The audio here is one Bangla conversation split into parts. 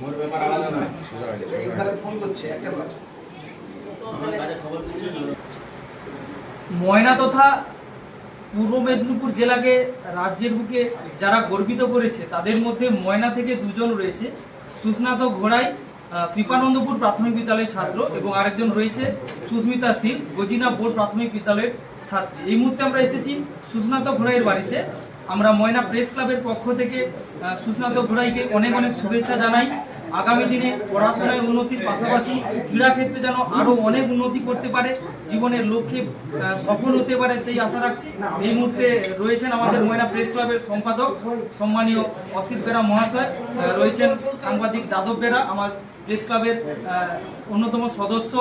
মোর ব্যাপার আলাদা নয়। সোজা সোজা এইখানে যাও। ফোন করছে একটা ময়না তথা পূর্ব মেদিনীপুর জেলাকে রাজ্যের বুকে যারা গর্বিত করেছে তাদের মধ্যে ময়না থেকে দুজন রয়েছে। সুস্নাত ঘোড়াই আহ, কৃপানন্দপুর প্রাথমিক বিদ্যালয়ের ছাত্র এবং আরেকজন রয়েছে সুস্মিতা সিং গজিনা বোর্ড প্রাথমিক বিদ্যালয়ের ছাত্রী। এই মুহূর্তে আমরা এসেছি সুস্নাত ঘোড়াইয়ের বাড়িতে। আমরা ময়না প্রেস ক্লাবের পক্ষ থেকে আহ, সুস্নাতক ঘোড়াইকে অনেক অনেক শুভেচ্ছা জানাই। আগামী দিনে পড়াশোনায় উন্নতির পাশাপাশি ক্রীড়াক্ষেত্রে যেন আরও অনেক উন্নতি করতে পারে জীবনের লক্ষ্যে সফল হতে পারে সেই আশা রাখছি। এই মুহূর্তে রয়েছেন আমাদের ময়না প্রেস ক্লাবের সম্পাদক সম্মানীয় অসিত বেরা মহাশয় রয়েছেন সাংবাদিক যাদব বেরা আমার প্রেস ক্লাবের অন্যতম সদস্য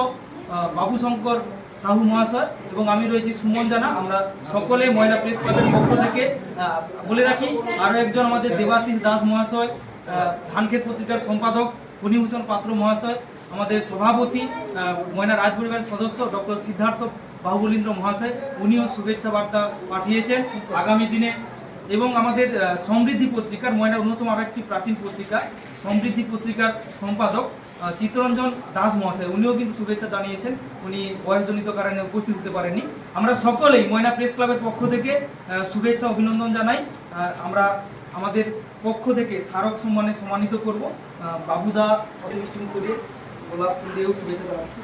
বাবু শঙ্কর সাহু মহাশয় এবং আমি রয়েছি সুমন জানা। আমরা সকলে ময়না প্রেস ক্লাবের পক্ষ থেকে বলে রাখি আরও একজন আমাদের দেবাশিস দাস মহাশয় ধানক্ষেত পত্রিকার সম্পাদক, ফণিভূষণ পাত্র মহাশয়, আমাদের সভাপতি ময়না রাজ পরিবারের সদস্য ডক্টর সিদ্ধার্থ বাহুবলীন্দ্র মহাশয়, উনিও শুভেচ্ছা বার্তা পাঠিয়েছেন। আগামী দিনে এবং আমাদের সমৃদ্ধি পত্রিকার ময়নার অন্যতম আরও একটি প্রাচীন পত্রিকা, সমৃদ্ধি পত্রিকার সম্পাদক চিত্তরঞ্জন দাস মহাশয়, উনিও কিন্তু শুভেচ্ছা জানিয়েছেন। উনি বয়সজনিত কারণে উপস্থিত হতে পারেননি। আমরা সকলেই ময়না প্রেস ক্লাবের পক্ষ থেকে শুভেচ্ছা, অভিনন্দন জানাই। আমরা আমাদের পক্ষ থেকে স্মারক সম্মানে সম্মানিত করব। বাবুদা অনুষ্ঠান করে গোলাপ ফুল দিয়েও শুভেচ্ছা জানাচ্ছি।